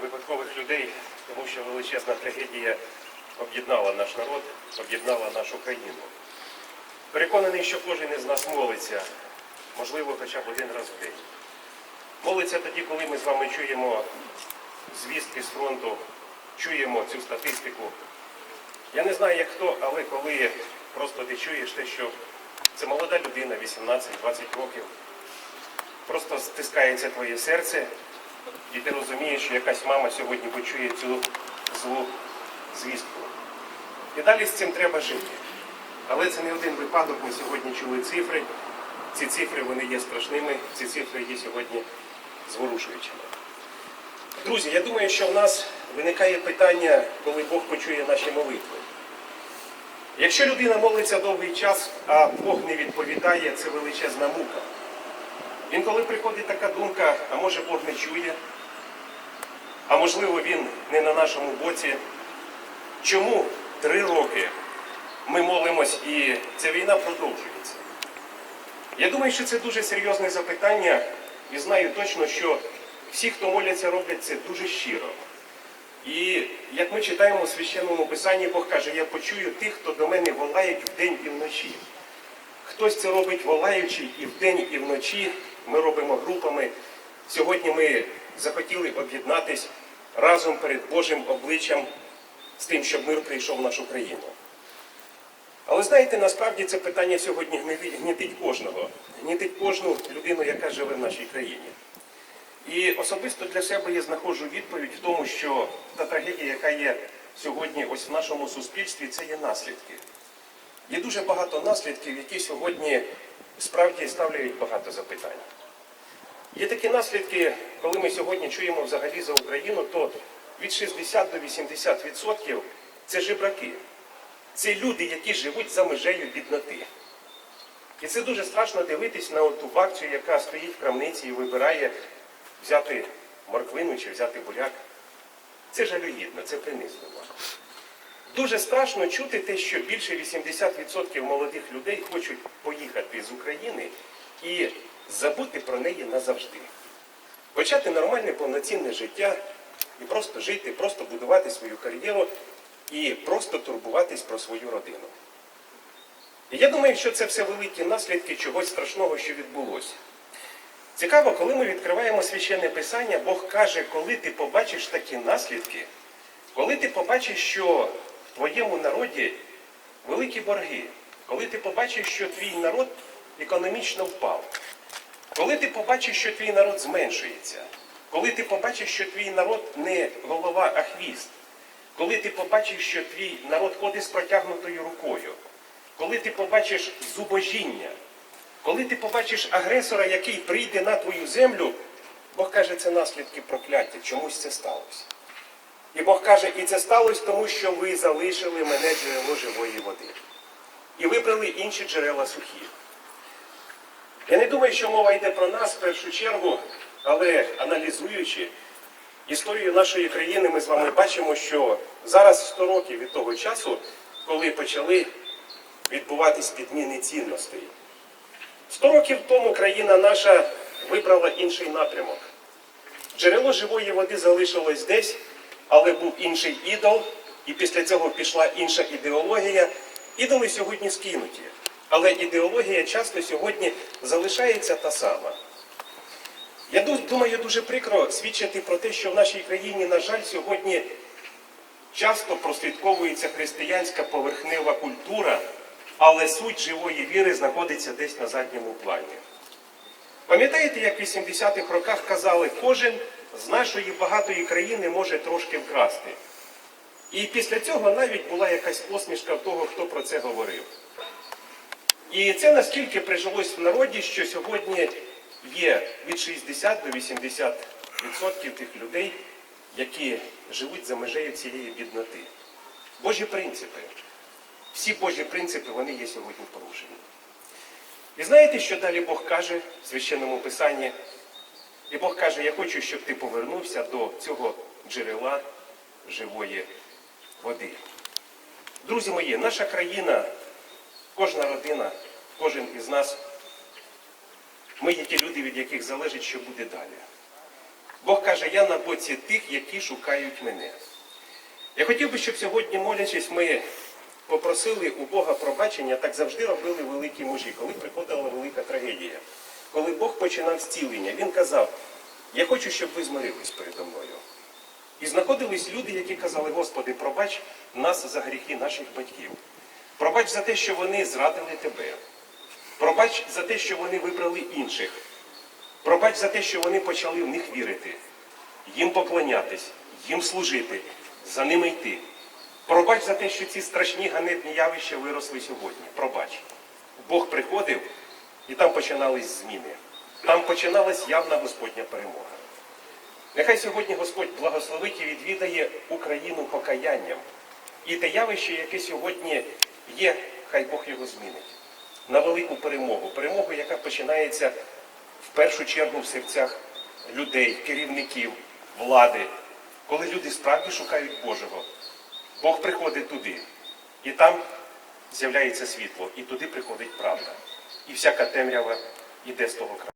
випадкових людей, тому що величезна трагедія об'єднала наш народ, об'єднала нашу країну. Переконаний, що кожен із нас молиться, можливо, хоча б один раз в день. Молиться тоді, коли ми з вами чуємо звістки з фронту, чуємо цю статистику. Я не знаю, як хто, але коли просто ти чуєш те, що це молода людина, 18-20 років, просто стискається твоє серце, і ти розумієш, що якась мама сьогодні почує цю злу звістку. І далі з цим треба жити. Але це не один випадок. Ми сьогодні чули цифри. Ці цифри вони є страшними, ці цифри є сьогодні зворушуючими. Друзі, я думаю, що в нас виникає питання, коли Бог почує наші молитви. Якщо людина молиться довгий час, а Бог не відповідає, це величезна мука. Інколи приходить така думка, а може Бог не чує, а можливо він не на нашому боці. Чому три роки ми молимось і ця війна продовжується? Я думаю, що це дуже серйозне запитання, і знаю точно, що всі, хто моляться, роблять це дуже щиро. І як ми читаємо у священному писанні, Бог каже, я почую тих, хто до мене волають вдень і вночі. Хтось це робить волаючи і вдень, і вночі. Ми робимо групами. Сьогодні ми захотіли об'єднатись разом перед Божим обличчям з тим, щоб мир прийшов в нашу країну. Але знаєте, насправді це питання сьогодні гнітить кожного, гнітить кожну людину, яка живе в нашій країні. І особисто для себе я знаходжу відповідь в тому, що та трагедія, яка є сьогодні ось в нашому суспільстві, це є наслідки. Є дуже багато наслідків, які сьогодні справді ставляють багато запитань. Є такі наслідки, коли ми сьогодні чуємо взагалі за Україну, то від 60 до 80% це жебраки. Це люди, які живуть за межею бідноти. І це дуже страшно дивитись на ту бабцю, яка стоїть в крамниці і вибирає взяти морквину чи взяти буряк. Це жалюгідно, це принизливо. Дуже страшно чути те, що більше 80% молодих людей хочуть поїхати з України і забути про неї назавжди. Почати нормальне повноцінне життя і просто жити, просто будувати свою кар'єру і просто турбуватись про свою родину. І я думаю, що це все великі наслідки чогось страшного, що відбулося. Цікаво, коли ми відкриваємо священне писання, Бог каже, коли ти побачиш такі наслідки, коли ти побачиш, що в твоєму народі великі борги, коли ти побачиш, що твій народ економічно впав, коли ти побачиш, що твій народ зменшується, коли ти побачиш, що твій народ не голова, а хвіст, коли ти побачиш, що твій народ ходить з протягнутою рукою, коли ти побачиш зубожіння, коли ти побачиш агресора, який прийде на твою землю, Бог каже, це наслідки прокляття, чомусь це сталося. І Бог каже, і це сталося тому, що ви залишили мене джерело живої води. І вибрали інші джерела сухі. Я не думаю, що мова йде про нас в першу чергу, але аналізуючи історію нашої країни, ми з вами бачимо, що зараз 100 років від того часу, коли почали відбуватись підміни цінностей. 100 років тому країна наша вибрала інший напрямок. Джерело живої води залишилось десь, але був інший ідол, і після цього пішла інша ідеологія. Ідоли сьогодні скинуті, але ідеологія часто сьогодні залишається та сама. Я думаю, дуже прикро свідчити про те, що в нашій країні, на жаль, сьогодні часто прослідковується християнська поверхнева культура, але суть живої віри знаходиться десь на задньому плані. Пам'ятаєте, як в 80-х роках казали, кожен з нашої багатої країни може трошки вкрасти. І після цього навіть була якась посмішка в того, хто про це говорив. І це наскільки прижилось в народі, що сьогодні є від 60 до 80% відсотків тих людей, які живуть за межею цієї бідноти. Божі принципи. Всі Божі принципи, вони є сьогодні порушені. І знаєте, що далі Бог каже в священному писанні? І Бог каже, я хочу, щоб ти повернувся до цього джерела живої води. Друзі мої, наша країна, кожна родина, кожен із нас, ми є ті люди, від яких залежить, що буде далі. Бог каже, я на боці тих, які шукають мене. Я хотів би, щоб сьогодні, молячись, ми попросили у Бога пробачення, так завжди робили великі мужі, коли приходила велика трагедія. Коли Бог починав зцілення, він казав, я хочу, щоб ви змирились передо мною. І знаходились люди, які казали, Господи, пробач нас за гріхи наших батьків. Пробач за те, що вони зрадили тебе. Пробач за те, що вони вибрали інших. Пробач за те, що вони почали в них вірити, їм поклонятись, їм служити, за ними йти. Пробач за те, що ці страшні ганебні явища виросли сьогодні. Пробач. Бог приходив, і там починались зміни. Там починалась явна Господня перемога. Нехай сьогодні Господь благословить і відвідає Україну покаянням. І те явище, яке сьогодні є, хай Бог його змінить. На велику перемогу. Перемогу, яка починається в першу чергу в серцях людей, керівників, влади. Коли люди справді шукають Божого, Бог приходить туди. І там з'являється світло, і туди приходить правда. І всяка темрява йде з того краю.